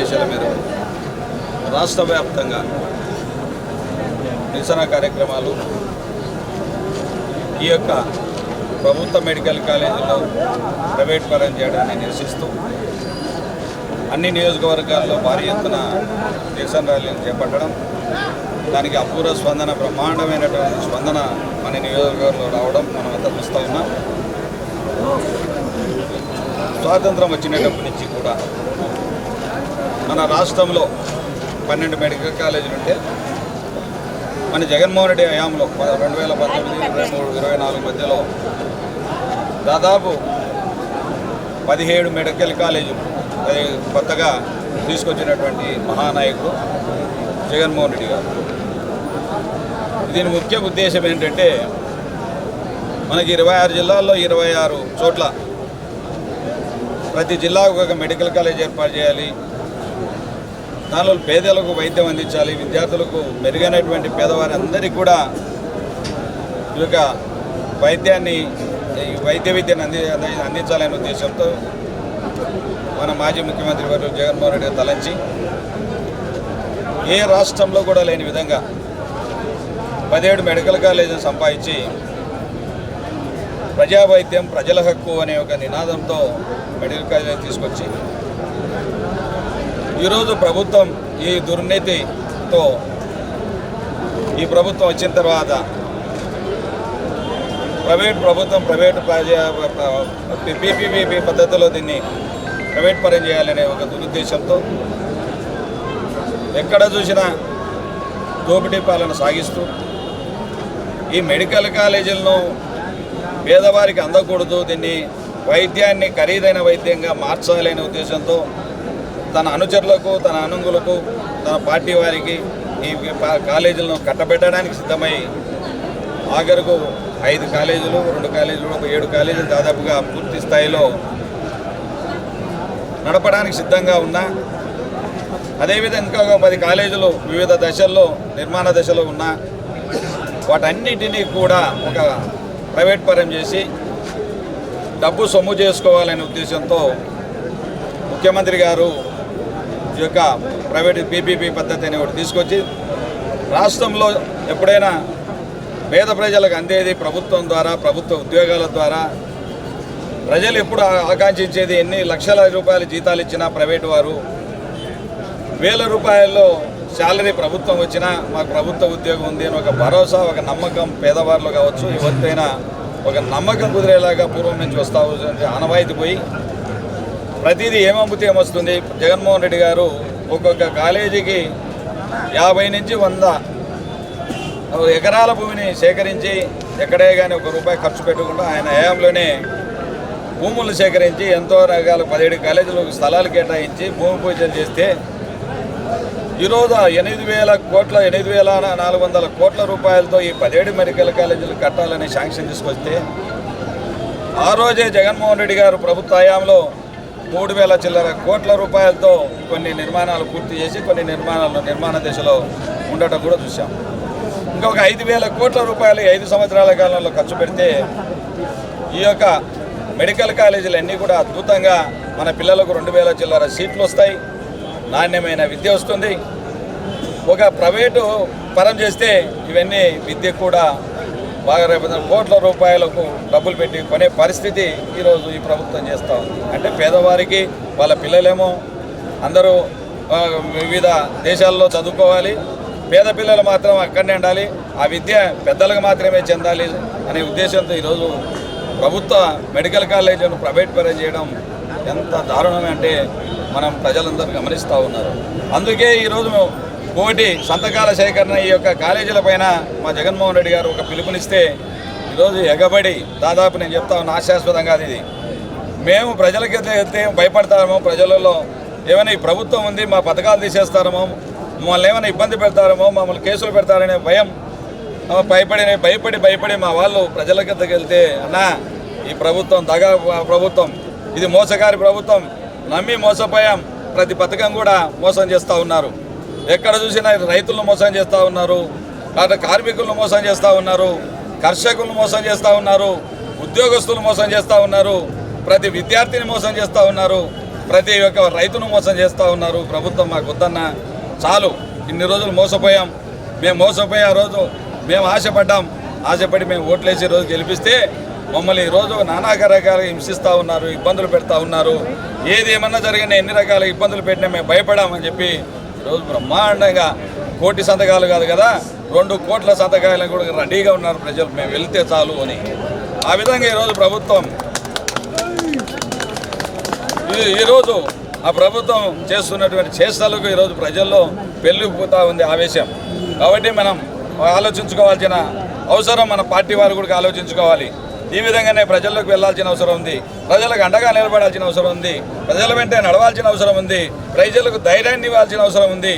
ఆదేశాల మేరకు రాష్ట్ర వ్యాప్తంగా నిరసన కార్యక్రమాలు ఈ యొక్క ప్రభుత్వ మెడికల్ కాలేజీలో ప్రైవేట్ పరం చేయడాన్ని నిరసిస్తూ అన్ని నియోజకవర్గాల్లో భారీ ఎత్తున నిరసన ర్యాలీలు చేపట్టడం దానికి అపూర్వ స్పందన బ్రహ్మాండమైనటువంటి స్పందన మన నియోజకవర్గంలో రావడం మనం అంతా చూస్తూ ఉన్నాం. స్వాతంత్రం వచ్చినప్పటి నుంచి కూడా మన రాష్ట్రంలో పన్నెండు మెడికల్ కాలేజీలు ఉంటే మన జగన్మోహన్ రెడ్డి హయాంలో ప- రెండు వేల పంతొమ్మిది ఇరవై మూడు ఇరవై నాలుగు మధ్యలో దాదాపు పదిహేడు మెడికల్ కాలేజీలు అది కొత్తగా తీసుకొచ్చినటువంటి మహానాయకుడు జగన్మోహన్ రెడ్డి గారు. దీని ముఖ్య ఉద్దేశం ఏంటంటే మనకి ఇరవై ఆరు జిల్లాల్లో ఇరవై ఆరు చోట్ల ప్రతి జిల్లాకు ఒక మెడికల్ కాలేజ్ ఏర్పాటు చేయాలి. దానిలో పేదలకు వైద్యం అందించాలి విద్యార్థులకు మెరుగైనటువంటి పేదవారి అందరికీ కూడా ఈ యొక్క వైద్యాన్ని ఈ వైద్య విద్యను అంది అందించాలనే ఉద్దేశంతో మన మాజీ ముఖ్యమంత్రి వారు జగన్మోహన్ రెడ్డి తలంచి ఏ రాష్ట్రంలో కూడా లేని విధంగా పదిహేడు మెడికల్ కాలేజీని సంపాదించి ప్రజా వైద్యం ప్రజల హక్కు అనే ఒక నినాదంతో మెడికల్ కాలేజీ తీసుకొచ్చి ఈరోజు ప్రభుత్వం ఈ దుర్నీతితో ఈ ప్రభుత్వం వచ్చిన తర్వాత ప్రైవేట్ ప్రభుత్వం ప్రైవేట్ పీపీపీ పద్ధతిలో దీన్ని ప్రైవేట్ పరం చేయాలనే ఒక దురుద్దేశంతో ఎక్కడ చూసినా దోపిడీ పాలన సాగిస్తూ ఈ మెడికల్ కాలేజీలను పేదవారికి అందకూడదు దీన్ని వైద్యాన్ని ఖరీదైన వైద్యంగా మార్చాలనే ఉద్దేశంతో తన అనుచరులకు తన అనుంగులకు తన పార్టీ వారికి ఈ కాలేజీలను కట్టబెట్టడానికి సిద్ధమై ఆఖరుకు ఐదు కాలేజీలు రెండు కాలేజీలు ఒక ఏడు కాలేజీలు దాదాపుగా పూర్తి స్థాయిలో నడపడానికి సిద్ధంగా ఉన్నా. అదేవిధంగా ఇంకా ఒక పది కాలేజీలు వివిధ దశల్లో నిర్మాణ దశలో ఉన్నా. వాటన్నిటినీ కూడా ఒక ప్రైవేట్ పరం చేసి డబ్బు సొమ్ము చేసుకోవాలనే ఉద్దేశంతో ముఖ్యమంత్రి గారు యొక్క ప్రైవేట్ పీపీపీ పద్ధతి అనే ఒకటి తీసుకొచ్చి రాష్ట్రంలో ఎప్పుడైనా పేద ప్రజలకు అందేది ప్రభుత్వం ద్వారా ప్రభుత్వ ఉద్యోగాల ద్వారా. ప్రజలు ఎప్పుడు ఆకాంక్షించేది ఎన్ని లక్షల రూపాయల జీతాలు ఇచ్చినా ప్రైవేటు వారు. వేల రూపాయల్లో శాలరీ ప్రభుత్వం వచ్చినా మాకు ప్రభుత్వ ఉద్యోగం ఉంది అని ఒక భరోసా ఒక నమ్మకం పేదవారిలో కావచ్చు ఎవరికైనా ఒక నమ్మకం కుదిరేలాగా పూర్వం నుంచి వస్తా ఆనవాయితీ పోయి ప్రతిదీ ఏమమ్మితే ఏమొస్తుంది? జగన్మోహన్ రెడ్డి గారు ఒక్కొక్క కాలేజీకి యాభై నుంచి వంద ఎకరాల భూమిని సేకరించి ఎక్కడే కానీ ఒక రూపాయి ఖర్చు పెట్టకుండా ఆయన హయాంలోనే భూములు సేకరించి ఎంతో రకాల పదిహేడు కాలేజీలకు స్థలాలు కేటాయించి భూమి పూజలు చేస్తే ఈరోజు ఎనిమిది వేల కోట్ల ఎనిమిది వేల నాలుగు వందల కోట్ల రూపాయలతో ఈ పదిహేడు మెడికల్ కాలేజీలు కట్టాలని శాంక్షన్ తీసుకొస్తే ఆ రోజే జగన్మోహన్ రెడ్డి గారు ప్రభుత్వ హయాంలో మూడు వేల చిల్లర కోట్ల రూపాయలతో కొన్ని నిర్మాణాలు పూర్తి చేసి కొన్ని నిర్మాణాలు నిర్మాణ దశలో ఉండటం కూడా చూసాం ఇంకొక ఐదు వేల కోట్ల రూపాయలు ఐదు సంవత్సరాల కాలంలో ఖర్చు పెడితే ఈ యొక్క మెడికల్ కాలేజీలు అన్నీ కూడా అద్భుతంగా మన పిల్లలకు రెండు వేల చిల్లర సీట్లు వస్తాయి. నాణ్యమైన విద్య వస్తుంది. ఒక ప్రైవేటు పరం చేస్తే ఇవన్నీ విద్య కూడా బాగా రేపు కోట్ల రూపాయలకు డబ్బులు పెట్టి కొనే పరిస్థితి ఈరోజు ఈ ప్రభుత్వం చేస్తూ ఉంది. అంటే పేదవారికి వాళ్ళ పిల్లలేమో అందరూ వివిధ దేశాల్లో చదువుకోవాలి. పేద పిల్లలు మాత్రం అక్కడనే ఉండాలి. ఆ విద్య పెద్దలకు మాత్రమే చెందాలి అనే ఉద్దేశంతో ఈరోజు ప్రభుత్వ మెడికల్ కాలేజీలను ప్రైవేట్ పరం చేయడం ఎంత దారుణమే అంటే మనం ప్రజలందరూ గమనిస్తూ ఉన్నారు. అందుకే ఈరోజు కోటి సంతకాల సేకరణ ఈ యొక్క కాలేజీల పైన మా జగన్మోహన్ రెడ్డి గారు ఒక పిలుపునిస్తే ఈరోజు ఎగబడి దాదాపు నేను చెప్తా ఉన్నా ఆశాస్పదంగా అది. ఇది మేము ప్రజలకి అయితే భయపడతామో ప్రజలలో. ఏమైనా ఈ ప్రభుత్వం ఉంది మా పథకాలు తీసేస్తారేమో మమ్మల్ని ఏమైనా ఇబ్బంది పెడతారేమో మమ్మల్ని కేసులు పెడతారనే భయం భయపడి భయపడి భయపడి మా వాళ్ళు ప్రజల కిందకి వెళ్తే అన్నా ఈ ప్రభుత్వం దగా ప్రభుత్వం ఇది మోసగారి ప్రభుత్వం నమ్మి మోసపోయాం ప్రతి పథకం కూడా మోసం చేస్తూ ఉన్నారు. ఎక్కడ చూసినా రైతులను మోసం చేస్తూ ఉన్నారు కార్మికులను మోసం చేస్తూ ఉన్నారు కర్షకులను మోసం చేస్తూ ఉన్నారు ఉద్యోగస్తులు మోసం చేస్తూ ఉన్నారు ప్రతి విద్యార్థిని మోసం చేస్తూ ఉన్నారు ప్రతి ఒక్క రైతును మోసం చేస్తూ ఉన్నారు. ప్రభుత్వం మాకు వద్దన్న చాలు ఇన్ని రోజులు మోసపోయాం. మేము మోసపోయి ఆ రోజు మేము ఆశపడ్డాం. ఆశపడి మేము ఓట్లేసి రోజు గెలిపిస్తే మమ్మల్ని ఈరోజు నానా రకాలుగా హింసిస్తూ ఉన్నారు ఇబ్బందులు పెడతా ఉన్నారు. ఏది ఏమన్నా జరిగినా ఎన్ని రకాల ఇబ్బందులు పెట్టినా మేము భయపడామని చెప్పి ఈరోజు బ్రహ్మాండంగా కోటి సంతకాలు కాదు కదా? రెండు కోట్ల సంతకాయలు కూడా రెడీగా ఉన్నారు ప్రజలు. మేము వెళ్తే చాలు అని. ఆ విధంగా ఈరోజు ప్రభుత్వం ఈ- ఈరోజు ఆ ప్రభుత్వం చేస్తున్నటువంటి చేష్టలకు ఈరోజు ప్రజల్లో పెళ్ళిపోతూ ఉంది ఆవేశం. కాబట్టి మనం ఆలోచించుకోవాల్సిన అవసరం మన పార్టీ వారు కూడా ఆలోచించుకోవాలి. ఈ విధంగానే ప్రజల్లోకి వెళ్ళాల్సిన అవసరం ఉంది. ప్రజలకు అండగా నిలబడాల్సిన అవసరం ఉంది. ప్రజల వెంటే నడవాల్సిన అవసరం ఉంది. ప్రజలకు ధైర్యాన్ని ఇవ్వాల్సిన అవసరం ఉంది.